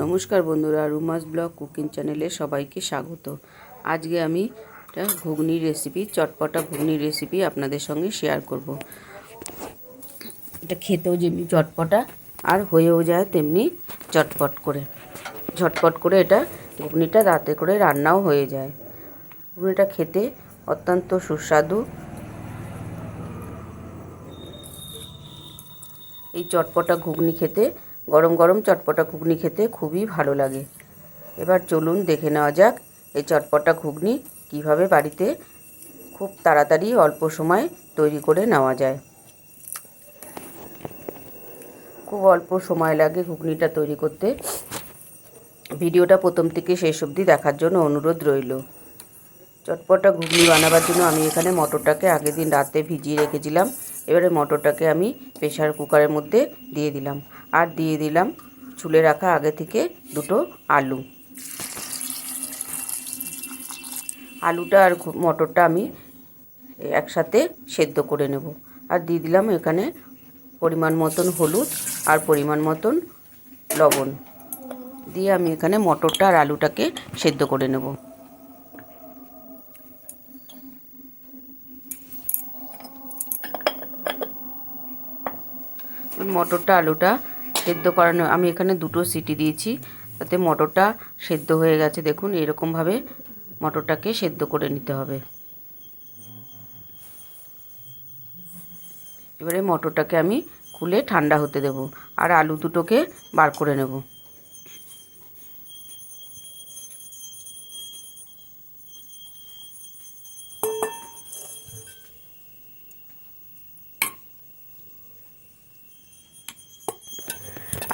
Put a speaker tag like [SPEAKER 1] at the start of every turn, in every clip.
[SPEAKER 1] নমস্কার বন্ধুরা, রুমাস blog cooking চ্যানেলে সবাইকে স্বাগত। আজকে আমি একটা ঘুগনির রেসিপি চটপটা ঘুগনির রেসিপি আপনাদের সঙ্গে শেয়ার করব। এটা খেতেও যেমনি চটপটা, আর হয়েও যায় তেমনি চটপট করে। ঝটপট করে এটা ঘুগনিটা রাতে করে রান্নাও হয়ে যায়। ঘুগনিটা খেতে অত্যন্ত সুস্বাদু। এই চটপটা ঘুগনি খেতে গরম গরম চটপটা ঘুগনি খেতে খুবই ভালো লাগে। এবার চলুন দেখে নেওয়া যাক এই চটপটা ঘুগনি কীভাবে বাড়িতে খুব তাড়াতাড়ি অল্প সময় তৈরি করে নেওয়া যায়। খুব অল্প সময় লাগে ঘুগনিটা তৈরি করতে। ভিডিওটা প্রথম থেকে শেষ অবধি দেখার জন্য অনুরোধ রইল। চটপটা ঘুগনি বানাবার জন্য আমি এখানে মটরটাকে আগের দিন রাতে ভিজিয়ে রেখেছিলাম। এবারে মটরটাকে আমি প্রেশার কুকারের মধ্যে দিয়ে দিলাম। আর দিয়ে দিলাম চুলে রাখা আগে থেকে দুটো আলু। আলুটা আর মটরটা আমি একসাথে সেদ্ধ করে নেব। আর দিয়ে দিলাম এখানে পরিমাণ মতন হলুদ আর পরিমাণ মতন লবণ। দিয়ে আমি এখানে মটরটা আর আলুটাকে সেদ্ধ করে নেব। মটরটা, আলুটা সেদ্ধ করানো, আমি এখানে দুটো সিটি দিয়েছি, তাতে মটরটা সেদ্ধ হয়ে গেছে। দেখুন, এরকমভাবে মটরটাকে সেদ্ধ করে নিতে হবে। এবারে মটরটাকে আমি খুলে ঠান্ডা হতে দেব, আর আলু দুটোকে বার করে নেব।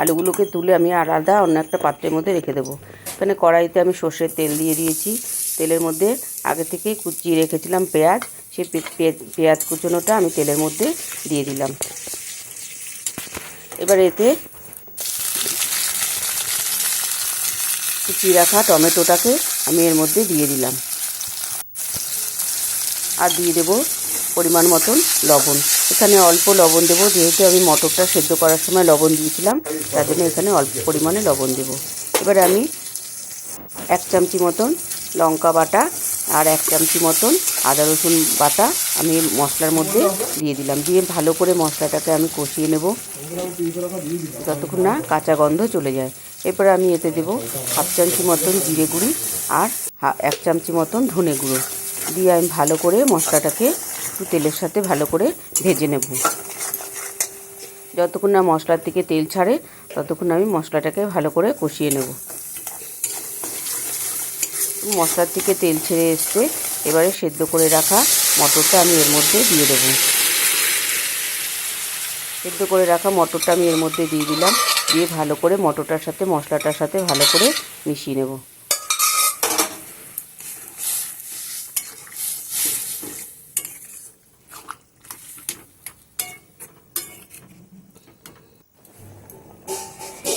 [SPEAKER 1] আলুগুলোকে তুলে আমি আলাদা অন্য একটা পাত্রের মধ্যে রেখে দেবো। এখানে কড়াইতে আমি সর্ষের তেল দিয়ে দিয়েছি। তেলের মধ্যে আগে থেকেই কুচিয়ে রেখেছিলাম পেঁয়াজ। সেই পেঁয়াজ কুচোনোটা আমি তেলের মধ্যে দিয়ে দিলাম। এবার এতে কুচিয়ে রাখা টমেটোটাকে আমি এর মধ্যে দিয়ে দিলাম। আর দিয়ে দেবো পরিমাণ মতন লবণ। এখানে অল্প লবণ দেবো, যেহেতু আমি মটরটা সেদ্ধ করার সময় লবণ দিয়েছিলাম, তার জন্য এখানে অল্প পরিমাণে লবণ দেবো। এবারে আমি এক চামচি মতন লঙ্কা বাটা আর এক চামচি মতন আদা রসুন বাটা আমি মশলার মধ্যে দিয়ে দিলাম। দিয়ে ভালো করে মশলাটাকে আমি কষিয়ে নেব। যতক্ষণ না কাঁচা গন্ধ চলে যায়। এরপরে আমি এতে দেবো হাফ চামচি মতন জিরে গুঁড়ি আর এক চামচি মতন ধনে গুঁড়ো। দিয়ে আমি ভালো করে মশলাটাকে একটু তেলের সাথে ভালো করে ভেজে নেব। যতক্ষণ না মশলার থেকে তেল ছাড়ে, ততক্ষণ আমি মশলাটাকে ভালো করে কষিয়ে নেব। মশলার থেকে তেল ছেড়ে এসছে, এবারে সেদ্ধ করে রাখা মটরটা আমি এর মধ্যে দিয়ে দেব। সেদ্ধ করে রাখা মটরটা আমি এর মধ্যে দিয়ে দিলাম, দিয়ে ভালো করে মটরটার সাথে, মশলাটার সাথে ভালো করে মিশিয়ে নেব।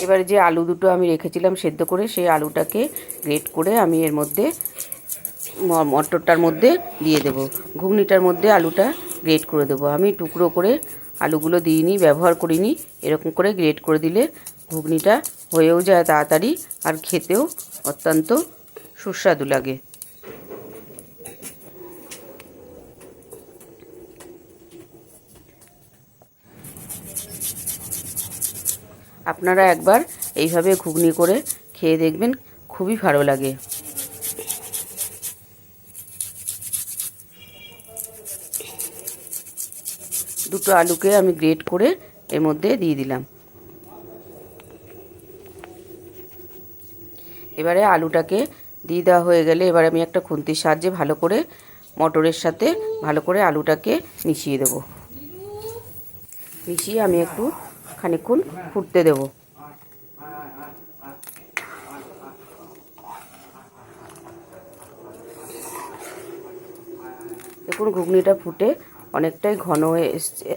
[SPEAKER 1] এবারে যে আলু দুটো আমি রেখেছিলাম সেদ্ধ করে সেই আলুটাকে গ্রেট করে আমি এর মধ্যে মটরটার মধ্যে দিয়ে দেব। ঘুগনিটার মধ্যে আলুটা গ্রেট করে দেবো। আমি টুকরো করে আলুগুলো দিইনি, ব্যবহার করিনি। এরকম করে গ্রেট করে দিলে ঘুগনিটা হয়েও যায় তাড়াতাড়ি আর খেতেও অত্যন্ত সুস্বাদু লাগে। আপনারা একবার এইভাবে ঘুগনি করে খেয়ে দেখবেন, খুবই ভালো লাগে। দুটো আলুকে আমি গ্রেট করে এর মধ্যে দিয়ে দিলাম। এবারে আলুটাকে দিয়ে দেওয়া হয়ে গেলে এবার আমি একটা খুন্তির সাহায্যে ভালো করে মটরের সাথে ভালো করে আলুটাকে মিশিয়ে দেব। মিশিয়ে আমি একটু খানিক্ষণ ফুটতে দেব। দেখুন, ঘুগনিটা ফুটে অনেকটাই ঘন হয়ে এসছে।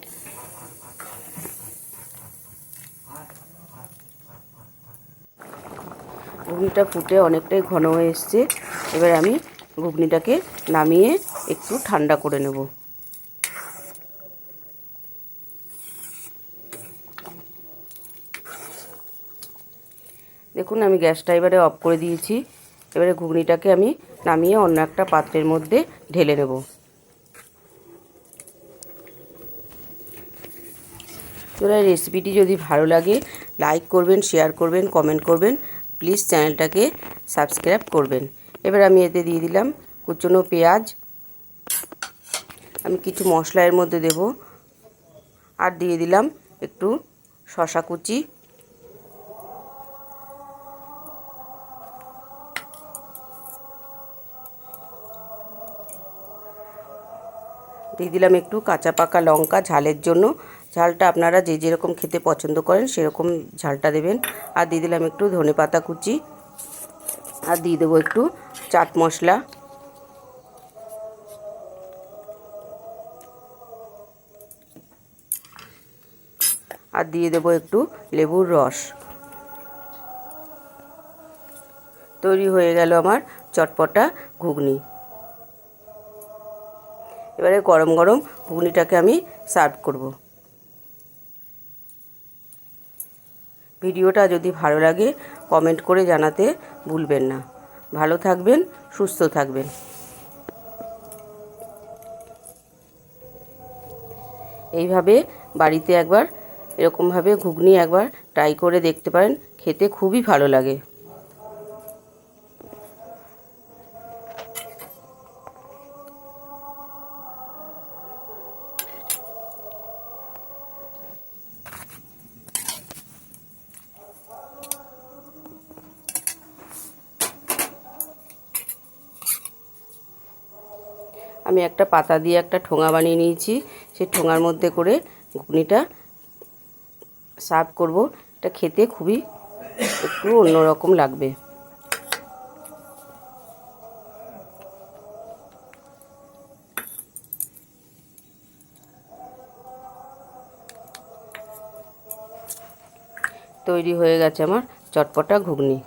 [SPEAKER 1] ঘুগনিটা ফুটে অনেকটাই ঘন হয়ে এসছে। এবার আমি ঘুগনিটাকে নামিয়ে একটু ঠান্ডা করে নেব। দেখুন, আমি গ্যাসটা এবারে অফ করে দিয়েছি। এবারে ঘুগনিটাকে আমি নামিয়ে অন্য একটা পাত্রের মধ্যে ঢেলে নেব। এবার রেসিপিটি যদি ভালো লাগে, লাইক করবেন, শেয়ার করবেন, কমেন্ট করবেন, প্লিজ চ্যানেলটাকে সাবস্ক্রাইব করবেন। এবার আমি এতে দিয়ে দিলাম কুচনো পেঁয়াজ। আমি কিছু মশলা মধ্যে দেব। আর দিয়ে দিলাম একটু শশা কুচি। দিয়ে দিলাম একটু কাঁচা পাকা লঙ্কা ঝালের জন্য। ঝালটা আপনারা যে যেরকম খেতে পছন্দ করেন সেরকম ঝালটা দেবেন। আর দিয়ে দিলাম একটু ধনে পাতা কুচি। আর দিয়ে দেবো একটু চাট মশলা। আর দিয়ে দেবো একটু লেবুর রস। তৈরি হয়ে গেল আমার চটপটা ঘুগনি। এবারে গরম গরম ঘুগনিটাকে আমি সার্ভ করব। ভিডিওটা যদি ভালো লাগে, কমেন্ট করে জানাতে ভুলবেন না। ভালো থাকবেন, সুস্থ থাকবেন। এইভাবে বাড়িতে একবার, এরকমভাবে ঘুগনি একবার ট্রাই করে দেখতে পারেন, খেতে খুবই ভালো লাগে। আমি একটা পাতা দিয়ে একটা ঠোঙা বানিয়ে নিয়েছি। সেই ঠোঙার মধ্যে করে ঘুগনিটা সার্ভ করব। এটা খেতে খুবই একটু অন্যরকম লাগবে। তৈরি হয়ে গেছে আমার চটপটা ঘুগনি।